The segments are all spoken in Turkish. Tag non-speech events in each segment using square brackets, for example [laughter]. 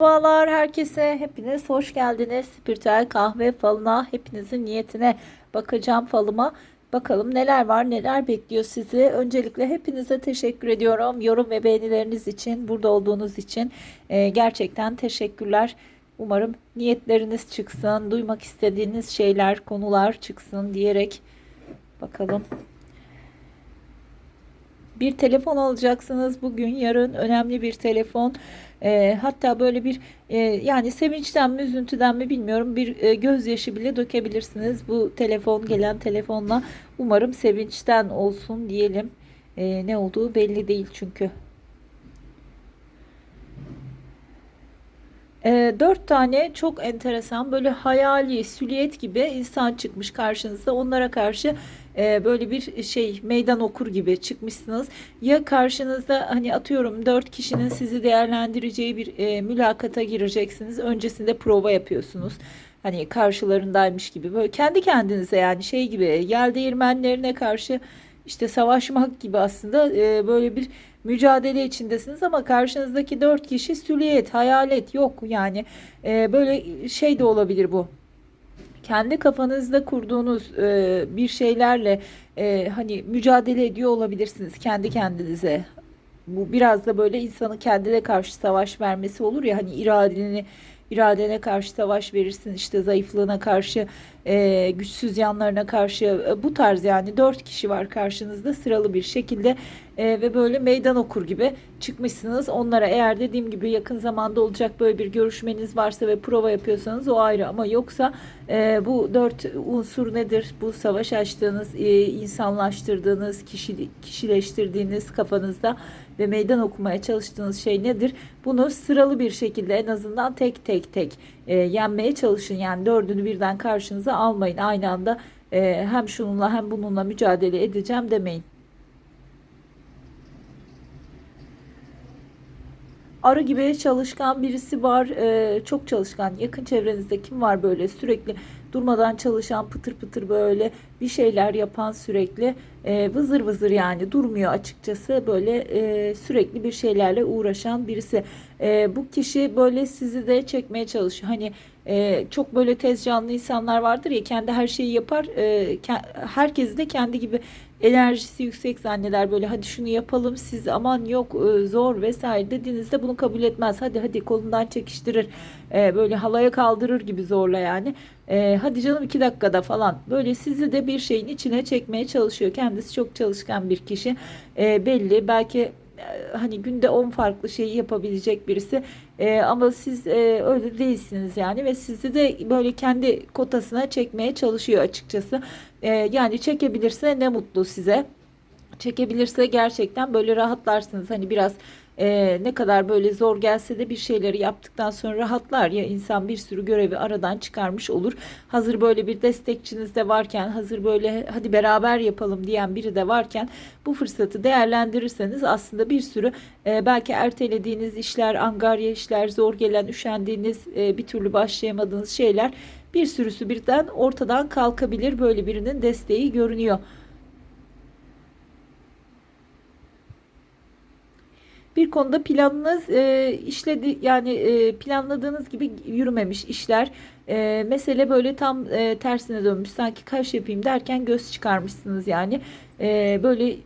Merhabalar herkese, hepiniz hoş geldiniz. Spiritüel kahve falına, hepinizin niyetine bakacağım falıma. Bakalım neler var, neler bekliyor sizi. Öncelikle hepinize teşekkür ediyorum. Yorum ve beğenileriniz için, burada olduğunuz için Ee, gerçekten teşekkürler. Umarım niyetleriniz çıksın, duymak istediğiniz şeyler, konular çıksın diyerek bakalım. Bir telefon alacaksınız bugün, yarın önemli bir telefon. Eee, hatta böyle bir eee, yani sevinçten mi üzüntüden mi bilmiyorum bir eee, gözyaşı bile dökebilirsiniz bu telefon gelen telefonla. Umarım sevinçten olsun diyelim. Eee, ne olduğu belli değil çünkü. Ee, dört tane çok enteresan böyle hayali silüet gibi insan çıkmış karşınıza. Onlara karşı e, böyle bir şey meydan okur gibi çıkmışsınız. Ya karşınızda hani atıyorum dört kişinin sizi değerlendireceği bir e, mülakata gireceksiniz. Öncesinde prova yapıyorsunuz. Hani karşılarındaymış gibi böyle kendi kendinize yani şey gibi yel değirmenlerine karşı işte savaşmak gibi aslında e, böyle bir mücadele içindesiniz ama karşınızdaki dört kişi süliyet, hayalet yok yani e, böyle şey de olabilir bu. Kendi kafanızda kurduğunuz e, bir şeylerle e, hani mücadele ediyor olabilirsiniz kendi kendinize. Bu biraz da böyle insanın kendine karşı savaş vermesi olur ya hani iradeni iradene karşı savaş verirsin işte zayıflığına karşı e, güçsüz yanlarına karşı e, bu tarz yani dört kişi var karşınızda sıralı bir şekilde e, ve böyle meydan okur gibi çıkmışsınız. Onlara eğer dediğim gibi yakın zamanda olacak böyle bir görüşmeniz varsa ve prova yapıyorsanız o ayrı ama yoksa e, bu dört unsur nedir? Bu savaş açtığınız, e, insanlaştırdığınız, kişi, kişileştirdiğiniz kafanızda ve meydan okumaya çalıştığınız şey nedir? Bunu sıralı bir şekilde en azından tek tek tek e, yenmeye çalışın. Yani dördünü birden karşınıza almayın. Aynı anda e, hem şununla hem bununla mücadele edeceğim demeyin. Arı gibi çalışkan birisi var. Ee, çok çalışkan. Yakın çevrenizde kim var böyle sürekli durmadan çalışan pıtır pıtır böyle bir şeyler yapan sürekli e, vızır vızır yani durmuyor açıkçası böyle e, sürekli bir şeylerle uğraşan birisi. E, bu kişi böyle sizi de çekmeye çalışıyor. Hani e, çok böyle tez canlı insanlar vardır ya kendi her şeyi yapar. E, ke- herkesi de kendi gibi enerjisi yüksek zanneder böyle hadi şunu yapalım siz aman yok e, zor vesaire dediğinizde bunu kabul etmez. Hadi hadi kolundan çekiştirir E, böyle halaya kaldırır gibi zorla yani. E, hadi canım iki dakikada falan böyle sizi de bir şeyin içine çekmeye çalışıyor. Kendisi çok çalışkan bir kişi E, belli belki hani günde 10 farklı şeyi yapabilecek birisi E, ama siz e, öyle değilsiniz yani ve sizi de böyle kendi kotasına çekmeye çalışıyor açıkçası. E, yani çekebilirse ne mutlu size çekebilirse gerçekten böyle rahatlarsınız. Hani biraz e, ne kadar böyle zor gelse de bir şeyleri yaptıktan sonra rahatlar ya insan bir sürü görevi aradan çıkarmış olur. Hazır böyle bir destekçiniz de varken, hazır böyle hadi beraber yapalım diyen biri de varken bu fırsatı değerlendirirseniz aslında bir sürü e, belki ertelediğiniz işler, angarya işler, zor gelen, üşendiğiniz, e, bir türlü başlayamadığınız şeyler bir sürüsü birden ortadan kalkabilir. Böyle birinin desteği görünüyor. Bir konuda planınız e, işledi yani e, planladığınız gibi yürümemiş işler. E, mesele böyle tam e, tersine dönmüş. Sanki kaş yapayım derken göz çıkarmışsınız yani. E, böyle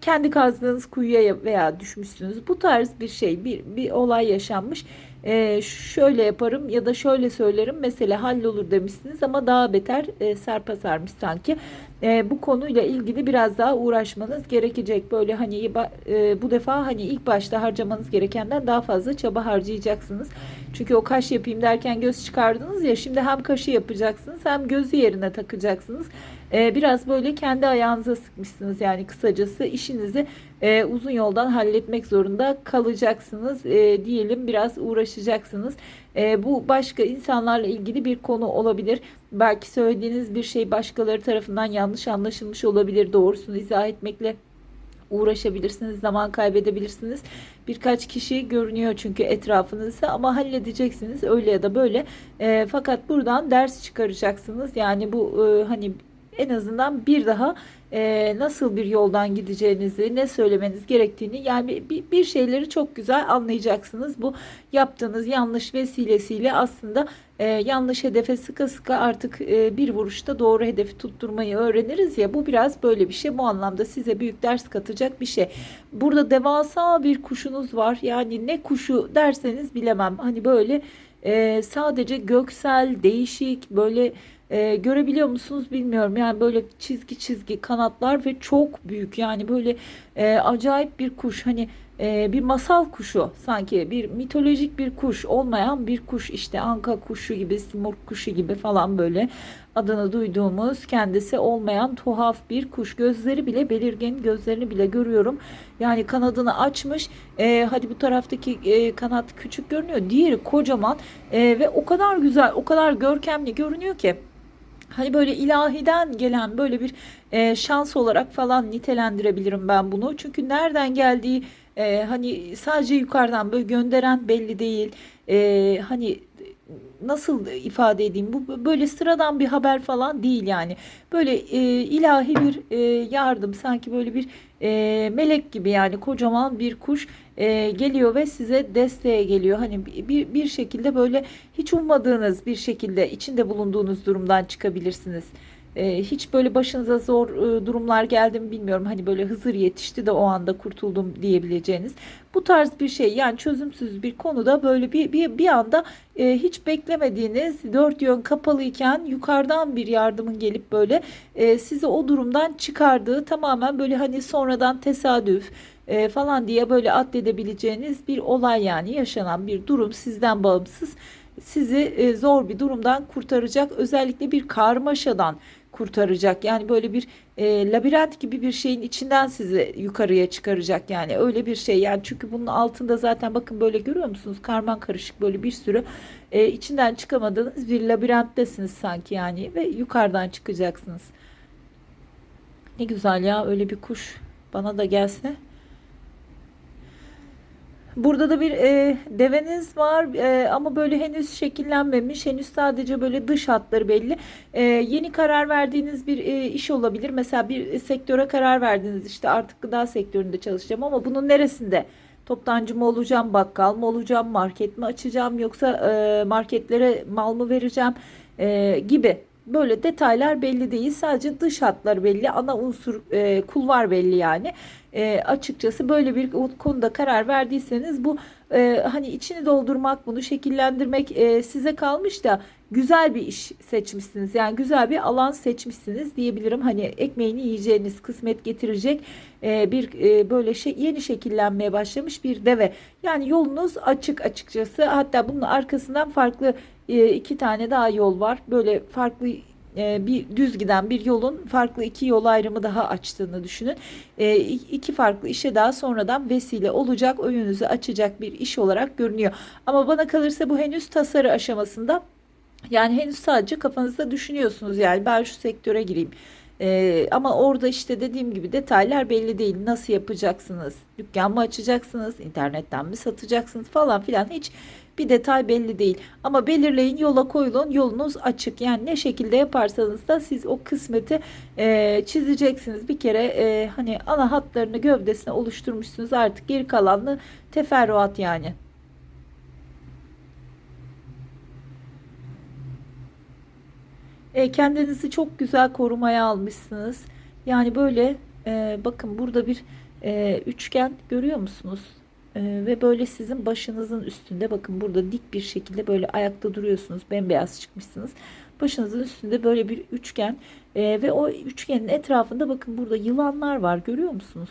kendi kazdığınız kuyuya veya düşmüşsünüz. Bu tarz bir şey, bir, bir olay yaşanmış. Ee, şöyle yaparım ya da şöyle söylerim mesela hallolur demişsiniz ama daha beter e, sarpa sarmış sanki. E, bu konuyla ilgili biraz daha uğraşmanız gerekecek. Böyle hani e, bu defa hani ilk başta harcamanız gerekenden daha fazla çaba harcayacaksınız. Çünkü o kaş yapayım derken göz çıkardınız ya şimdi hem kaşı yapacaksınız hem gözü yerine takacaksınız. E, biraz böyle kendi ayağınıza sıkmışsınız yani kısacası işinizi e, uzun yoldan halletmek zorunda kalacaksınız e, diyelim biraz uğraşacaksınız. E, bu başka insanlarla ilgili bir konu olabilir. Belki söylediğiniz bir şey başkaları tarafından yanlış anlaşılmış olabilir. Doğrusunu izah etmekle uğraşabilirsiniz, zaman kaybedebilirsiniz. Birkaç kişi görünüyor çünkü etrafınızda ama halledeceksiniz öyle ya da böyle. E, fakat buradan ders çıkaracaksınız. Yani bu e, hani en azından bir daha e, nasıl bir yoldan gideceğinizi, ne söylemeniz gerektiğini yani bir, bir şeyleri çok güzel anlayacaksınız. Bu yaptığınız yanlış vesilesiyle aslında e, yanlış hedefe sıka sıka artık e, bir vuruşta doğru hedefi tutturmayı öğreniriz ya bu biraz böyle bir şey bu anlamda size büyük ders katacak bir şey. Burada devasa bir kuşunuz var yani ne kuşu derseniz bilemem hani böyle e, sadece göksel değişik böyle e, görebiliyor musunuz bilmiyorum. Yani böyle çizgi çizgi kanatlar ve çok büyük. Yani böyle e, acayip bir kuş. Hani e, bir masal kuşu sanki. Bir mitolojik bir kuş. Olmayan bir kuş işte. Anka kuşu gibi simurg kuşu gibi falan böyle. Adını duyduğumuz kendisi olmayan tuhaf bir kuş. Gözleri bile belirgin. Gözlerini bile görüyorum. Yani kanadını açmış. E, hadi bu taraftaki e, kanat küçük görünüyor. Diğeri kocaman. E, ve o kadar güzel o kadar görkemli görünüyor ki Hani böyle ilahiden gelen böyle bir e, şans olarak falan nitelendirebilirim ben bunu. Çünkü nereden geldiği e, hani sadece yukarıdan böyle gönderen belli değil. E, hani nasıl ifade edeyim bu böyle sıradan bir haber falan değil yani böyle e, ilahi bir e, yardım sanki böyle bir e, melek gibi yani kocaman bir kuş e, geliyor ve size desteğe geliyor hani bir, bir şekilde böyle hiç ummadığınız bir şekilde içinde bulunduğunuz durumdan çıkabilirsiniz. E, hiç böyle başınıza zor e, durumlar geldi mi bilmiyorum. Hani böyle Hızır yetişti de o anda kurtuldum diyebileceğiniz. Bu tarz bir şey yani çözümsüz bir konuda böyle bir bir, bir anda e, hiç beklemediğiniz dört yön kapalıyken yukarıdan bir yardımın gelip böyle e, sizi o durumdan çıkardığı tamamen böyle hani sonradan tesadüf e, falan diye böyle addedebileceğiniz bir olay yani yaşanan bir durum sizden bağımsız sizi zor bir durumdan kurtaracak özellikle bir karmaşadan kurtaracak. Yani böyle bir e, labirent gibi bir şeyin içinden sizi yukarıya çıkaracak yani öyle bir şey. Yani çünkü bunun altında zaten bakın böyle görüyor musunuz? Karman karışık böyle bir sürü e, içinden çıkamadığınız bir labirenttesiniz sanki yani ve yukarıdan çıkacaksınız. Ne güzel ya öyle bir kuş bana da gelse. Burada da bir e, deveniz var e, ama böyle henüz şekillenmemiş. Henüz sadece böyle dış hatları belli. E, yeni karar verdiğiniz bir e, iş olabilir. Mesela bir sektöre karar verdiniz. İşte artık gıda sektöründe çalışacağım ama bunun neresinde? Toptancı mı olacağım, bakkal mı olacağım, market mi açacağım yoksa e, marketlere mal mı vereceğim e, gibi. Böyle detaylar belli değil. Sadece dış hatlar belli. Ana unsur e, kulvar belli yani. E, açıkçası böyle bir konuda karar verdiyseniz bu e, hani içini doldurmak bunu şekillendirmek e, size kalmış da güzel bir iş seçmişsiniz. Yani güzel bir alan seçmişsiniz diyebilirim. Hani ekmeğini yiyeceğiniz kısmet getirecek e, bir e, böyle şey yeni şekillenmeye başlamış bir deve. Yani yolunuz açık açıkçası. Hatta bunun arkasından farklı iki tane daha yol var. Böyle farklı e, bir düz giden bir yolun farklı iki yol ayrımı daha açtığını düşünün. E, iki farklı işe daha sonradan vesile olacak, önünüzü açacak bir iş olarak görünüyor. Ama bana kalırsa bu henüz tasarı aşamasında. Yani henüz sadece kafanızda düşünüyorsunuz yani ben şu sektöre gireyim. Ee, ama orada işte dediğim gibi detaylar belli değil. Nasıl yapacaksınız? Dükkan mı açacaksınız? İnternetten mi satacaksınız falan filan hiç bir detay belli değil. Ama belirleyin yola koyulun yolunuz açık. Yani ne şekilde yaparsanız da siz o kısmeti e, çizeceksiniz. Bir kere e, hani ana hatlarını gövdesine oluşturmuşsunuz artık geri kalanını teferruat yani. E, kendinizi çok güzel korumaya almışsınız. Yani böyle e, bakın burada bir e, üçgen görüyor musunuz? E, ve böyle sizin başınızın üstünde bakın burada dik bir şekilde böyle ayakta duruyorsunuz. Bembeyaz çıkmışsınız. Başınızın üstünde böyle bir üçgen e, ve o üçgenin etrafında bakın burada yılanlar var görüyor musunuz?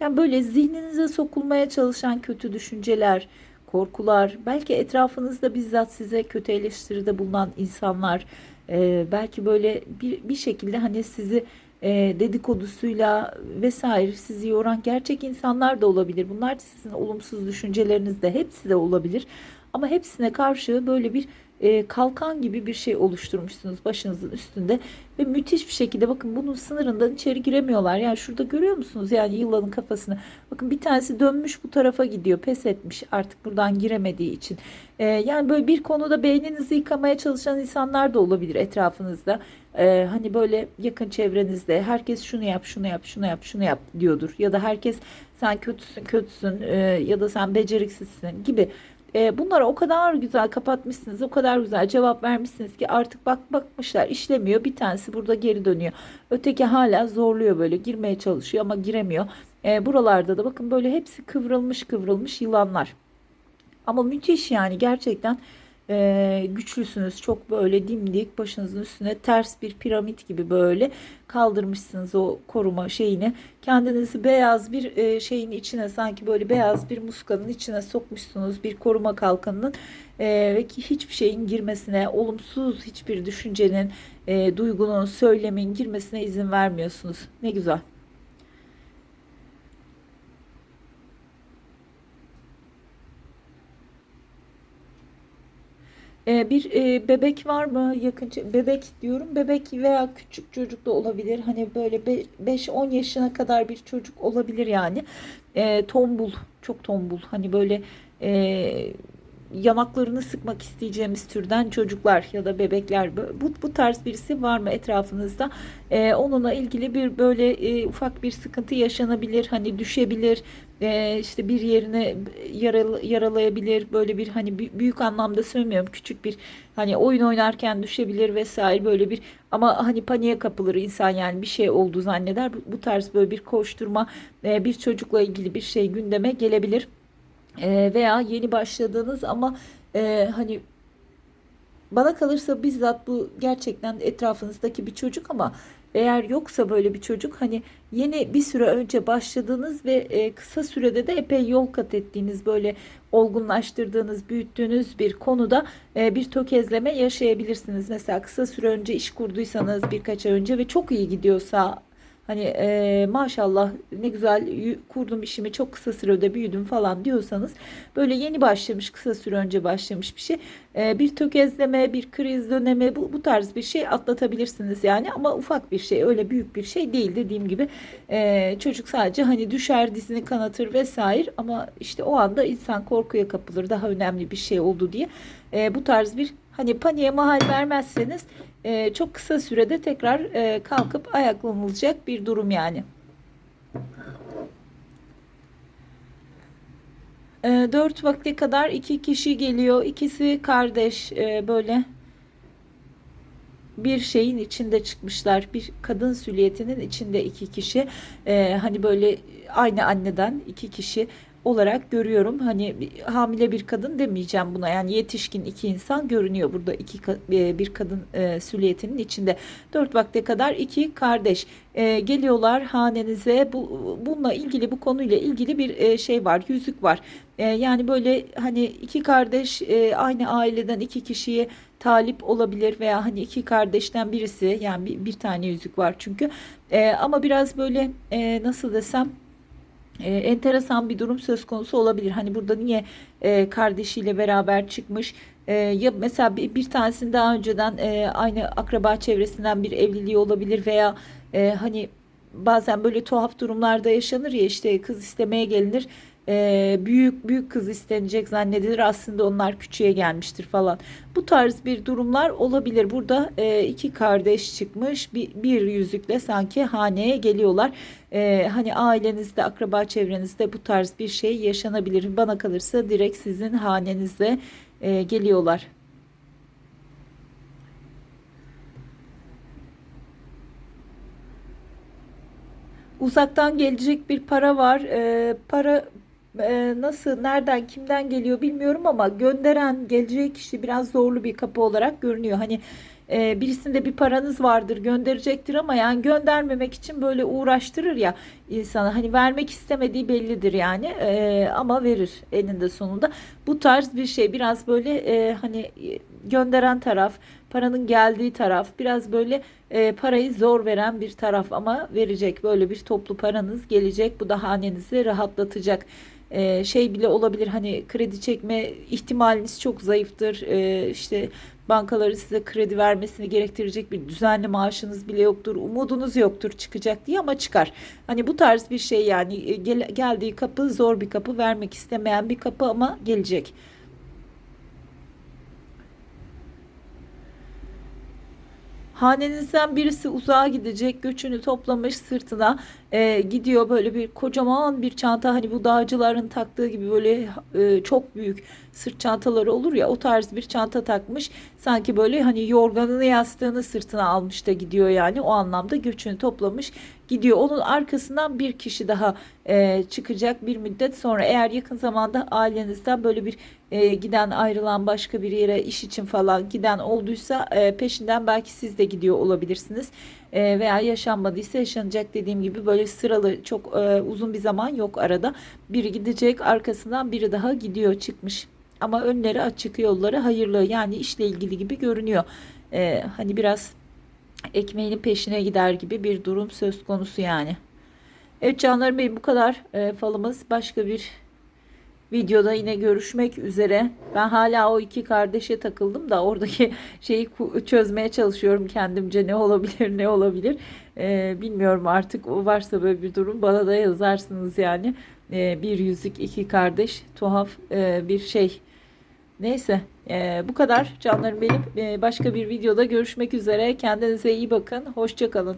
Yani böyle zihninize sokulmaya çalışan kötü düşünceler, korkular, belki etrafınızda bizzat size kötü eleştiride bulunan insanlar, e, belki böyle bir, bir şekilde hani sizi e, dedikodusuyla vesaire sizi yoran gerçek insanlar da olabilir. Bunlar sizin olumsuz düşünceleriniz de hepsi de olabilir. Ama hepsine karşı böyle bir e, kalkan gibi bir şey oluşturmuşsunuz başınızın üstünde ve müthiş bir şekilde bakın bunun sınırından içeri giremiyorlar. Yani şurada görüyor musunuz yani yılanın kafasını? Bakın bir tanesi dönmüş bu tarafa gidiyor. Pes etmiş artık buradan giremediği için. E, yani böyle bir konuda beyninizi yıkamaya çalışan insanlar da olabilir etrafınızda. E, hani böyle yakın çevrenizde herkes şunu yap, şunu yap, şunu yap, şunu yap diyordur. Ya da herkes sen kötüsün, kötüsün e, ya da sen beceriksizsin gibi. E, bunlara o kadar güzel kapatmışsınız, o kadar güzel cevap vermişsiniz ki artık bak bakmışlar işlemiyor. Bir tanesi burada geri dönüyor. Öteki hala zorluyor böyle girmeye çalışıyor ama giremiyor. E, buralarda da bakın böyle hepsi kıvrılmış kıvrılmış yılanlar. Ama müthiş yani gerçekten e, güçlüsünüz. Çok böyle dimdik başınızın üstüne ters bir piramit gibi böyle kaldırmışsınız o koruma şeyini. Kendinizi beyaz bir e, şeyin içine sanki böyle beyaz bir muskanın içine sokmuşsunuz bir koruma kalkanının e, ve ki hiçbir şeyin girmesine, olumsuz hiçbir düşüncenin, e, duygunun, söylemin girmesine izin vermiyorsunuz. Ne güzel. Ee, bir e, bebek var mı? Yakın bebek diyorum. Bebek veya küçük çocuk da olabilir. Hani böyle 5-10 yaşına kadar bir çocuk olabilir yani. Ee, tombul çok tombul. Hani böyle e, yanaklarını sıkmak isteyeceğimiz türden çocuklar ya da bebekler bu, bu tarz birisi var mı etrafınızda? Ee, onunla ilgili bir böyle e, ufak bir sıkıntı yaşanabilir hani düşebilir e, işte bir yerine yaralı, yaralayabilir böyle bir hani bü- büyük anlamda söylemiyorum küçük bir hani oyun oynarken düşebilir vesaire böyle bir ama hani paniğe kapılır insan yani bir şey oldu zanneder. Bu, bu tarz böyle bir koşturma e, bir çocukla ilgili bir şey gündeme gelebilir. E, veya yeni başladığınız ama e, hani bana kalırsa bizzat bu gerçekten etrafınızdaki bir çocuk ama eğer yoksa böyle bir çocuk hani yeni bir süre önce başladığınız ve e, kısa sürede de epey yol kat ettiğiniz böyle olgunlaştırdığınız, büyüttüğünüz bir konuda e, bir tökezleme yaşayabilirsiniz. Mesela kısa süre önce iş kurduysanız birkaç ay önce ve çok iyi gidiyorsa Hani e, maşallah ne güzel kurdum işimi çok kısa sürede büyüdüm falan diyorsanız böyle yeni başlamış kısa süre önce başlamış bir şey e, bir tökezleme bir kriz dönemi bu, bu tarz bir şey atlatabilirsiniz yani. Ama ufak bir şey öyle büyük bir şey değil dediğim gibi. E, çocuk sadece hani düşer dizini kanatır vesaire ama işte o anda insan korkuya kapılır daha önemli bir şey oldu diye. E, bu tarz bir hani paniğe mahal vermezseniz e, çok kısa sürede tekrar e, kalkıp ayaklanılacak bir durum yani. E, 4 vakte kadar iki kişi geliyor. İkisi kardeş e, böyle bir şeyin içinde çıkmışlar. Bir kadın süliyetinin içinde iki kişi. E, hani böyle aynı anneden iki kişi olarak görüyorum. Hani hamile bir kadın demeyeceğim buna. Yani yetişkin iki insan görünüyor burada iki e, bir kadın e, süliyetinin içinde. Dört vakte kadar iki kardeş e, geliyorlar hanenize. Bu bununla ilgili bu konuyla ilgili bir e, şey var. Yüzük var. E, yani böyle hani iki kardeş e, aynı aileden iki kişiye talip olabilir veya hani iki kardeşten birisi yani bir, bir tane yüzük var çünkü. E, ama biraz böyle e, nasıl desem e, enteresan bir durum söz konusu olabilir. Hani burada niye e, kardeşiyle beraber çıkmış? E, ya mesela bir, bir tanesinin daha önceden e, aynı akraba çevresinden bir evliliği olabilir veya e, hani bazen böyle tuhaf durumlarda yaşanır ya işte kız istemeye gelinir e, büyük büyük kız istenecek zannedilir aslında onlar küçüğe gelmiştir falan. Bu tarz bir durumlar olabilir. Burada e, iki kardeş çıkmış bir, bir yüzükle sanki haneye geliyorlar. E, hani ailenizde akraba çevrenizde bu tarz bir şey yaşanabilir. Bana kalırsa direkt sizin hanenize e, geliyorlar. Uzaktan gelecek bir para var. E, para e, nasıl, nereden, kimden geliyor bilmiyorum ama gönderen, geleceği kişi biraz zorlu bir kapı olarak görünüyor. Hani e, birisinde bir paranız vardır gönderecektir ama yani göndermemek için böyle uğraştırır ya insana hani vermek istemediği bellidir yani e, ama verir eninde sonunda. Bu tarz bir şey biraz böyle e, hani gönderen taraf paranın geldiği taraf biraz böyle e, parayı zor veren bir taraf ama verecek. Böyle bir toplu paranız gelecek bu da hanenizi rahatlatacak e, şey bile olabilir hani kredi çekme ihtimaliniz çok zayıftır. E, işte bankaları size kredi vermesini gerektirecek bir düzenli maaşınız bile yoktur. Umudunuz yoktur çıkacak diye ama çıkar. Hani bu tarz bir şey yani e, gel- geldiği kapı zor bir kapı vermek istemeyen bir kapı ama gelecek. Hanenizden birisi uzağa gidecek, göçünü toplamış sırtına e, gidiyor böyle bir kocaman bir çanta hani bu dağcıların taktığı gibi böyle e, çok büyük sırt çantaları olur ya o tarz bir çanta takmış. Sanki böyle hani yorganını yastığını sırtına almış da gidiyor yani o anlamda göçünü toplamış gidiyor. Onun arkasından bir kişi daha e, çıkacak bir müddet sonra eğer yakın zamanda ailenizden böyle bir e, giden ayrılan başka bir yere iş için falan giden olduysa e, peşinden belki siz de gidiyor olabilirsiniz. E, veya yaşanmadıysa yaşanacak dediğim gibi böyle sıralı çok e, uzun bir zaman yok arada. Biri gidecek arkasından biri daha gidiyor çıkmış. Ama önleri açık yolları hayırlı yani işle ilgili gibi görünüyor. E, hani biraz ekmeğinin peşine gider gibi bir durum söz konusu yani. Evet canlarım benim bu kadar e, falımız. Başka bir videoda yine görüşmek üzere. Ben hala o iki kardeşe takıldım da oradaki [laughs] şeyi çözmeye çalışıyorum kendimce ne olabilir ne olabilir. E, bilmiyorum artık o varsa böyle bir durum bana da yazarsınız yani. E, bir yüzük iki kardeş tuhaf e, bir şey. Neyse e, bu kadar canlarım benim. E, başka bir videoda görüşmek üzere. Kendinize iyi bakın. Hoşça kalın.